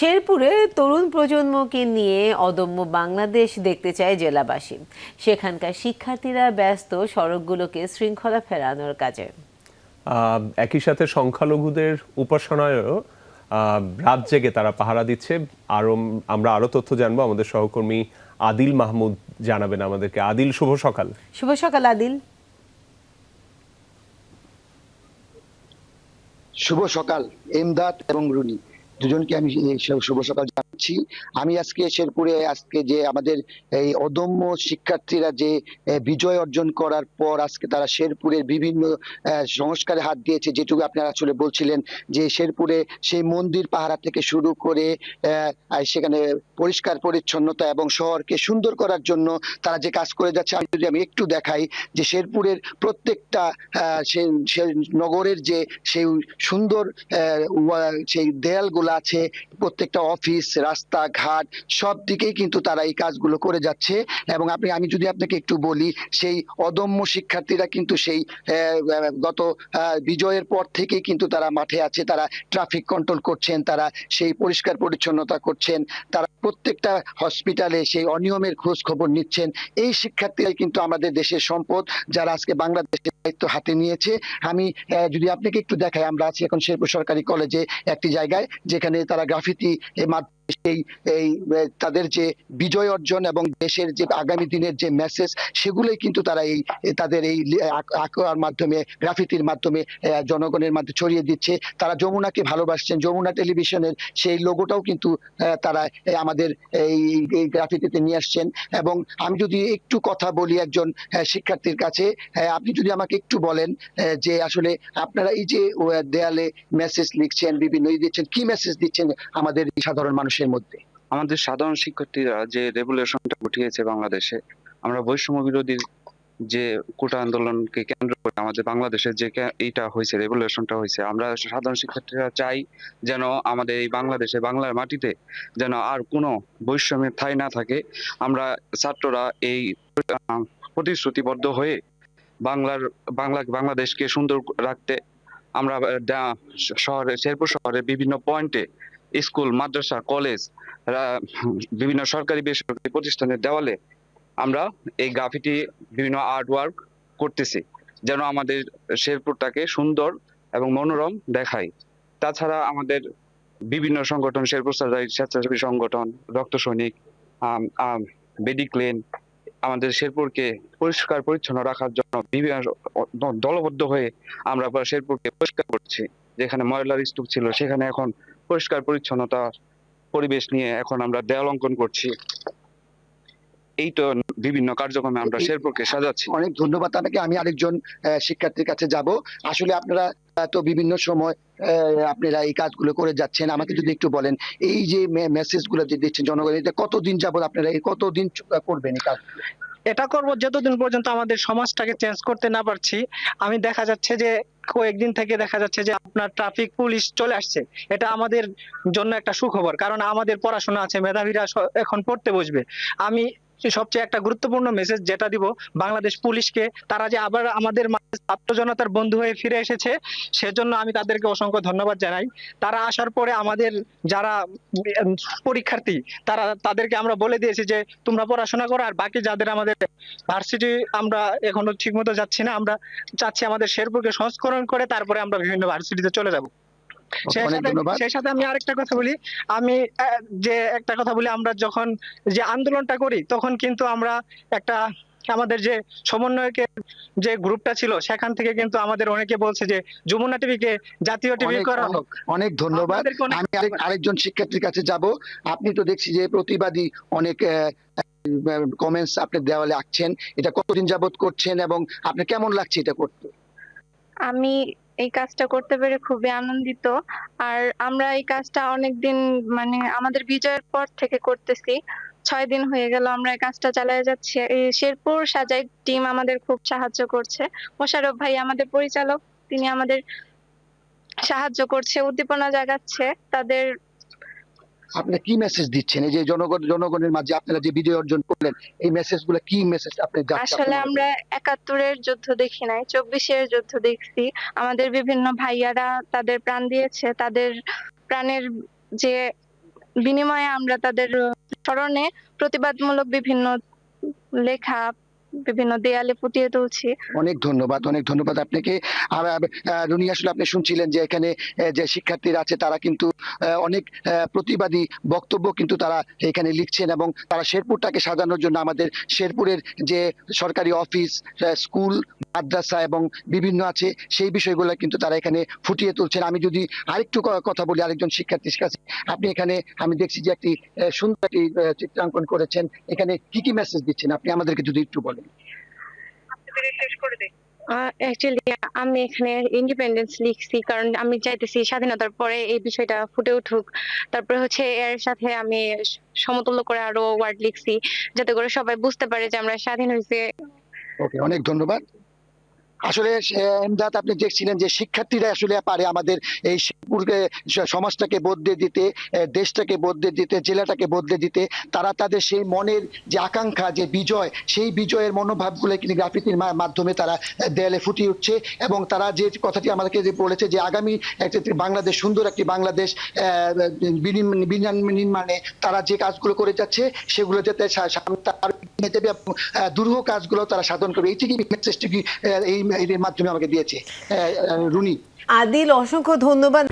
শেরপুরে তরুণ প্রজন্মকে নিয়ে অদম্য বাংলাদেশ দেখতে চায় জেলাবাসী। সেখানকার শিক্ষার্থীরা ব্যস্ত সড়কগুলোকে শৃঙ্খলা ফেরানোর কাজে। একই সাথে সংখ্যালঘুদের উপাসনায়ও রাত জেগে তারা পাহারা দিচ্ছে। আরও আমরা আরও তথ্য জানব। আমাদের সহকর্মী আদিল মাহমুদ জানাবেন আমাদেরকে। আদিল শুভ সকাল। শুভ সকাল আদিল। শুভ সকাল এমদাদ এবং রুনি। দুজনকে আমি শুভ সকাল জানাচ্ছি আমি আজকে শেরপুরে, আজকে যে আমাদের এই অদম্য শিক্ষার্থীরা যে বিজয় অর্জন করার পর আজকে তারা শেরপুরের বিভিন্ন সংস্কারে হাত দিয়েছে, যেটুকু আপনারা আসলে বলছিলেন যে, শেরপুরে সেই মন্দির পাহারা থেকে শুরু করে সেখানে পরিষ্কার পরিচ্ছন্নতা এবং শহরকে সুন্দর করার জন্য তারা যে কাজ করে যাচ্ছে, আমি যদি আমি একটু দেখাই যে শেরপুরের প্রত্যেকটা নগরের যে সেই সুন্দর সেই দেয়ালগুলো আছে, প্রত্যেকটা অফিস রাস্তাঘাট সব দিকেই কিন্তু তারা এই কাজগুলো করে যাচ্ছে। এবং আপনি, আমি যদি আপনাকে একটু বলি, সেই অদম্য শিক্ষার্থীরা কিন্তু সেই গত বিজয়ের পর থেকে কিন্তু তারা মাঠে আছে। তারা ট্রাফিক কন্ট্রোল করছেন, তারা সেই পরিষ্কার পরিচ্ছন্নতা করছেন। তারা প্রত্যেকটা হসপিটালে সেই অনিয়মের খোঁজ খবর নিচ্ছেন। এই শিক্ষার্থীরাই কিন্তু আমাদের দেশের সম্পদ, যারা আজকে বাংলাদেশের দায়িত্ব হাতে নিয়েছে। আমি যদি আপনাকে একটু দেখাই, আমরা আছি এখন শেরপুর সরকারি কলেজে একটি জায়গায়, যেখানে তারা গ্রাফিতি মাধ্যমে সেই, এই তাদের যে বিজয় অর্জন এবং দেশের যে আগামী দিনের যে মেসেজ সেগুলোই কিন্তু তারা এই তাদের এই আঁকার মাধ্যমে গ্রাফিতির মাধ্যমে জনগণের মাধ্যমে ছড়িয়ে দিচ্ছে। তারা যমুনাকে ভালোবাসছেন। যমুনা টেলিভিশনের সেই লোগোটাও কিন্তু তারা আমাদের এই গ্রাফিতিতে নিয়ে আসছেন। এবং আমি যদি একটু কথা বলি একজন শিক্ষার্থীর কাছে আপনি যদি আমাকে একটু বলেন যে আসলে আপনারা এই যে দেয়ালে মেসেজ লিখছেন, বিভিন্ন দিচ্ছেন, কি মেসেজ দিচ্ছেন আমাদের সাধারণ মানুষের মধ্যে। আমাদের সাধারণ শিক্ষার্থীরা যে রেগুলেশনটা উঠিয়েছে বাংলাদেশে, আমরা বৈষম্য বিরোধী যে কোটা আন্দোলনকে কেন্দ্র করে আমাদের বাংলাদেশের যে এইটা হয়েছে রেগুলেশনটা হয়েছে, আমরা সাধারণ শিক্ষার্থীরা চাই যেন আমাদের এই বাংলাদেশে, বাংলার মাটিতে যেন আর কোনো বৈষম্যের ঠাঁই না থাকে। আমরা ছাত্ররা এই প্রতিশ্রুতিবদ্ধ হয়ে বাংলার, বাংলা, বাংলাদেশকে সুন্দর রাখতে আমরা শহরে, শেরপুর শহরের বিভিন্ন পয়েন্টে স্কুল, মাদ্রাসা, কলেজ বিভিন্ন সরকারি বেসরকারি প্রতিষ্ঠানের দেওয়ালে আমরা এই গ্রাফিটি, বিভিন্ন আর্ট ওয়ার্ক করতেছি, যেন আমাদের শেরপুরটাকে সুন্দর এবং মনোরম দেখায়। তাছাড়া আমাদের বিভিন্ন সংগঠন, শেরপুর সাজাই স্বেচ্ছাসেবী সংগঠন, রক্ত সৈনিক বেডিক লেন আমাদের শেরপুরকে পরিষ্কার, পরিচ্ছন্ন রাখার জন্য বিভিন্ন দলবদ্ধ হয়ে আমরা শেরপুরকে পরিষ্কার করছি। যেখানে ময়লার স্তূপ ছিল, সেখানে এখন পরিষ্কার পরিচ্ছন্নতা পরিবেশ নিয়ে এখন আমরা দেয়াল অঙ্কন করছি। এই তো বিভিন্ন কার্যক্রমে আমরা শেরপুরকে সাজাচ্ছি। অনেক ধন্যবাদ আপনাকে আমি আরেকজন শিক্ষার্থীর কাছে যাব। আসলে আপনারা তো বিভিন্ন সময় আহ, আপনারা এই কাজগুলো করে যাচ্ছেন। আমাকে যদি একটু বলেন এই যে মেসেজগুলো যে দিচ্ছেন জনগণের এটা কতদিন যাবত আপনারা এই কতদিন করবেন এই কাজ এটা করব যতদিন পর্যন্ত আমাদের সমাজটাকে চেঞ্জ করতে না পারছি, আমি দেখা যাচ্ছে যে কয়েকদিন থেকে দেখা যাচ্ছে যে আপনার ট্রাফিক পুলিশ চলে আসছে। এটা আমাদের জন্য একটা সুখবর, কারণ আমাদের পড়াশোনা আছে, মেধাবীরা এখন পড়তে বসবে। আমি সবচেয়ে একটা গুরুত্বপূর্ণ মেসেজ যেটা দিব, বাংলাদেশ পুলিশকে। তারা যে আবার আমাদের ছাত্র জনতার বন্ধু হয়ে ফিরে এসেছে, সেজন্য আমি তাদেরকে অসংখ্য ধন্যবাদ জানাই। তারা আসার পরে আমাদের যারা পরীক্ষার্থী, তারা তাদেরকে আমরা বলে দিয়েছি যে, তোমরা পড়াশোনা করো আর বাকি যাদের আমাদের ভার্সিটি আমরা এখনও ঠিক মতো যাচ্ছি না, আমরা চাচ্ছি আমাদের শেরপুরকে সংস্করণ করে তারপরে আমরা বিভিন্ন ভার্সিটিতে চলে যাব। সেই সাথে আমি আরেকটা কথা বলি। আমি যে একটা কথা বলি আমরা যখন যে আন্দোলনটা করি তখন কিন্তু আমরা একটা আমাদের যে সমন্বয়কের যে গ্রুপটা ছিল সেখান থেকে কিন্তু আমাদের অনেকে বলছে যে যমুনা টিভিকে জাতীয় টিভি করা অনেক- অনেক ধন্যবাদ। আমি আরেক আরেকজন শিক্ষার্থীর কাছে যাব। আপনি তো দেখছি যে প্রতিবাদী অনেক কমেন্টস আপনি দেওয়ালে আঁকছেন। এটা কতদিন যাবত করছেন এবং আপনার কেমন লাগছে এটা করতে? আমি এই কাজটা করতে পেরে খুবই আনন্দিত। আর আমরা এই কাজটা অনেকদিন মানে আমাদের বিজয়ের পর থেকে করতেছি। ছয় দিন হয়ে গেল আমরা এই কাজটা চালিয়ে যাচ্ছি। এই শেরপুর সাজাই টিম আমাদের খুব সাহায্য করছে। মোশারফ ভাই আমাদের পরিচালক, তিনি আমাদের সাহায্য করছে, উদ্দীপনা জাগাচ্ছে, তাদের আপনারা কি মেসেজ দিচ্ছেন? এই যে জনগণ জনগণের মাঝে আপনারা যে বিজয় অর্জন করলেন এই মেসেজগুলো কি মেসেজ আপনি আসলে আমরা একাত্তরের যুদ্ধ দেখি নাই চব্বিশের যুদ্ধ দেখছি। আমাদের বিভিন্ন ভাইয়ারা তাদের প্রাণ দিয়েছে তাদের প্রাণের যে বিনিময়ে আমরা তাদের স্মরণে প্রতিবাদমূলক বিভিন্ন লেখা বিভিন্ন দেয়ালে ফুটিয়ে তুলছি। অনেক ধন্যবাদ অনেক ধন্যবাদ আপনাকে। আর রুনি, আসলে আপনি শুনছিলেন যে এখানে যে শিক্ষার্থীরা আছে, তারা কিন্তু অনেক প্রতিবাদী বক্তব্য কিন্তু তারা এখানে লিখছেন এবং তারা শেরপুরটাকে সাজানোর জন্য আমাদের শেরপুরের যে সরকারি অফিস স্কুল, মাদ্রাসা এবং বিভিন্ন আছে, সেই বিষয়গুলো কিন্তু তারা এখানে ফুটিয়ে তুলছেন। আমি যদি আরেকটু কথা বলি আরেকজন শিক্ষার্থীর কাছে, আপনি এখানে, আমি দেখছি যে একটি সুন্দর একটি চিত্রাঙ্কন করেছেন। এখানে কি কি মেসেজ দিচ্ছেন? আপনি আমাদেরকে যদি একটু বলেন। অ্যাকচুয়ালি আমি এখানে ইন্ডিপেন্ডেন্স লিখছি কারণ আমি চাইতেছি স্বাধীনতার পরে এই বিষয়টা ফুটে উঠুক। তারপরে হচ্ছে এর সাথে আমি সমতুল্য করে আরও ওয়ার্ড লিখছি যাতে করে সবাই বুঝতে পারে যে আমরা স্বাধীন হয়েছে। ওকে অনেক ধন্যবাদ। আসলে এমদাদ আপনি দেখছিলেন যে শিক্ষার্থীরা আসলে পারে আমাদের এই সমাজটাকে বদলে দিতে দেশটাকে বদলে দিতে, জেলাটাকে বদলে দিতে। তারা তাদের সেই মনের যে আকাঙ্ক্ষা, যে বিজয়, সেই বিজয়ের মনোভাবগুলো কিন্তু গ্রাফিতির মাধ্যমে তারা দেয়ালে ফুটিয়ে উঠছে এবং তারা যে কথাটি আমাদেরকে যে বলেছে যে আগামী একটি বাংলাদেশ, সুন্দর একটি বাংলাদেশ নির্মাণে তারা যে কাজগুলো করে যাচ্ছে, সেগুলো যাতে সামনে দুরূহ কাজগুলো তারা সাধন করবে। এইটি কি মেসেজটি এই মাধ্যমে আমাকে দিয়েছে রুনি। আদিল, অসংখ্য ধন্যবাদ।